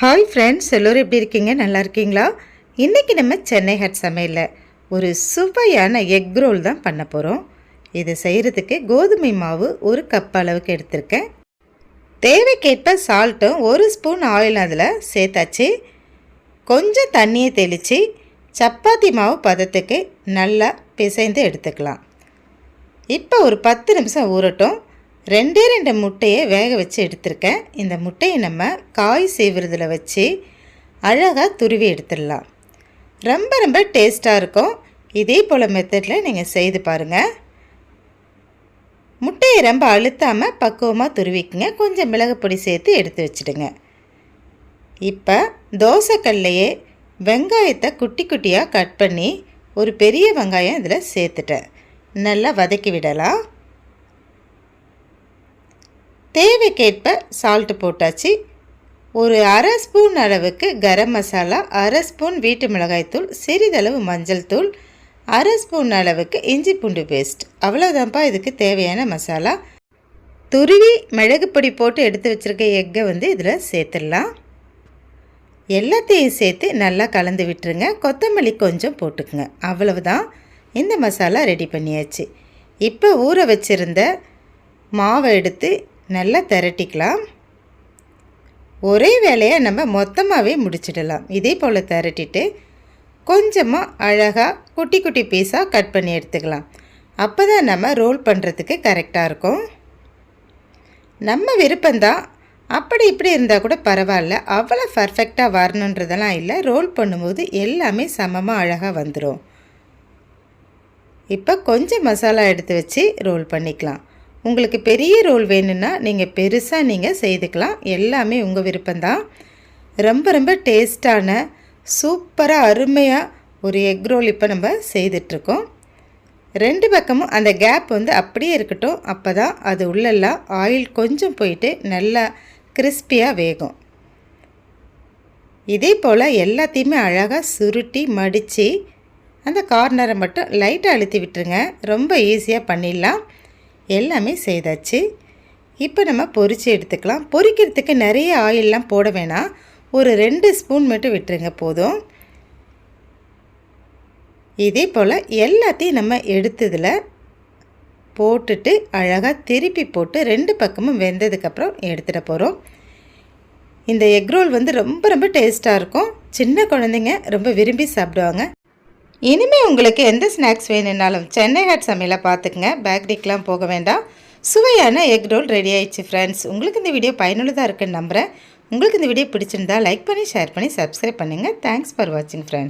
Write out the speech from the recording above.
Hi friends எல்லோரும் எப்படி இருக்கீங்க? நல்லா இருக்கீங்களா? இன்றைக்கி நம்ம சென்னை ஹட் சமையலில் ஒரு சுவையான எக் ரோல் தான் பண்ண போகிறோம் இது செய்கிறதுக்கு கோதுமை மாவு ஒரு கப் அளவுக்கு எடுத்திருக்கேன். தேவைக்கேற்ப சால்ட்டும் ஒரு ஸ்பூன் ஆயில் அதில் சேர்த்தாச்சு. கொஞ்சம் தண்ணியை தெளித்து சப்பாத்தி மாவு பதத்துக்கு நல்லா பிசைந்து எடுத்துக்கலாம். இப்போ ஒரு பத்து நிமிஷம் ஊறட்டும். ரெண்டே ரெண்டு முட்டையை வேக வச்சு எடுத்திருக்கேன். இந்த முட்டையை நம்ம காய் செய்வதில் வச்சு அழகாக துருவி எடுத்துடலாம். ரொம்ப ரொம்ப டேஸ்ட்டாக இருக்கும். இதே போல் மெத்தடில் நீங்கள் செய்து பாருங்கள் முட்டையை ரொம்ப அழுத்தாமல் பக்குவமாக துருவிக்குங்க. கொஞ்சம் மிளகு பொடி சேர்த்து எடுத்து வச்சுடுங்க. இப்போ தோசைக்கல்லையே வெங்காயத்தை குட்டி குட்டியாக கட் பண்ணி ஒரு பெரிய வெங்காயம் இதில் சேர்த்துட்டேன். நல்லா வதக்கி விடலாம். தேவைக்கேற்ப சால்ட்டு போட்டாச்சு. ஒரு அரை ஸ்பூன் அளவுக்கு கரம் மசாலா அரை ஸ்பூன் வீட்டு மிளகாய்த்தூள் சிறிதளவு மஞ்சள் தூள் அரை ஸ்பூன் அளவுக்கு இஞ்சி பூண்டு பேஸ்ட் அவ்வளோதான்ப்பா இதுக்கு தேவையான மசாலா. துருவி மிளகு பொடி போட்டு எடுத்து வச்சுருக்க எக்கை வந்து இதில் சேர்த்துடலாம். எல்லாத்தையும் சேர்த்து நல்லா கலந்து விட்டுருங்க. கொத்தமல்லி கொஞ்சம் போட்டுக்குங்க. அவ்வளவுதான். இந்த மசாலா ரெடி பண்ணியாச்சு. இப்போ ஊற வச்சுருந்த மாவை எடுத்து நல்லா திரட்டிக்கலாம். ஒரே வேலையை நம்ம மொத்தமாகவே முடிச்சிடலாம். இதே போல் திரட்டிட்டு கொஞ்சமாக அழகாக குட்டி குட்டி பீஸாக கட் பண்ணி எடுத்துக்கலாம். அப்போ தான் நம்ம ரோல் பண்ணுறதுக்கு கரெக்டாக இருக்கும். நம்ம விருப்பம்தான். அப்படி இப்படி இருந்தால் கூட பரவாயில்ல. அவ்வளோ பர்ஃபெக்டாக வரணுன்றதெல்லாம் இல்லை. ரோல் பண்ணும்போது எல்லாமே சமமாக அழகாக வந்துடும் இப்போ கொஞ்சம் மசாலா எடுத்து வச்சு ரோல் பண்ணிக்கலாம். உங்களுக்கு பெரிய ரோல் வேணும்னா நீங்கள் பெருசாக நீங்கள் செய்துக்கலாம். எல்லாமே உங்கள் விருப்பம்தான். ரொம்ப ரொம்ப டேஸ்டான சூப்பராக அருமையாக ஒரு எக் ரோல் இப்போ நம்ம செய்துட்ருக்கோம். ரெண்டு பக்கமும் அந்த கேப் வந்து அப்படியே இருக்கட்டும். அப்போ தான் அது உள்ளெல்லாம் ஆயில் கொஞ்சம் போயிட்டு நல்லா கிறிஸ்பியாக வேகும். இதே போல் எல்லாத்தையுமே அழகாக சுருட்டி மடித்து அந்த கார்னரை மட்டும் லைட்டாக அழுத்தி விட்டுருங்க. ரொம்ப ஈஸியாக பண்ணிடலாம். எல்லாமே செய்தாச்சு. இப்போ நம்ம பொரித்து எடுத்துக்கலாம். பொரிக்கிறதுக்கு நிறைய ஆயிலெலாம் போட வேணாம். ஒரு ரெண்டு ஸ்பூன் மட்டும் விட்டுருங்க போதும். இதே போல் எல்லாத்தையும் நம்ம எடுத்ததில் போட்டுட்டு அழகாக திருப்பி போட்டு ரெண்டு பக்கமும் வெந்ததுக்கப்புறம் எடுத்துகிட்டு போகிறோம் இந்த எக் ரோல் வந்து ரொம்ப ரொம்ப டேஸ்ட்டாக இருக்கும். சின்ன குழந்தைங்க ரொம்ப விரும்பி சாப்பிடுவாங்க. இனிமேல் உங்களுக்கு எந்த ஸ்நாக்ஸ் வேணும்னாலும் சென்னை ஹாட் சமையலை பார்த்துக்குங்க. பேக்கரிக்கெலாம் போக வேண்டாம். சுவையான எக் ரோல் ரெடி ஆயிடுச்சு ஃப்ரெண்ட்ஸ் உங்களுக்கு இந்த வீடியோ பயனுள்ளதாக இருக்குன்னு நம்புகிறேன் உங்களுக்கு இந்த வீடியோ பிடிச்சிருந்தா லைக் பண்ணி ஷேர் பண்ணி சப்ஸ்கிரைப் பண்ணுங்கள் தேங்க்ஸ் ஃபார் வாட்சிங் ஃப்ரெண்ட்ஸ்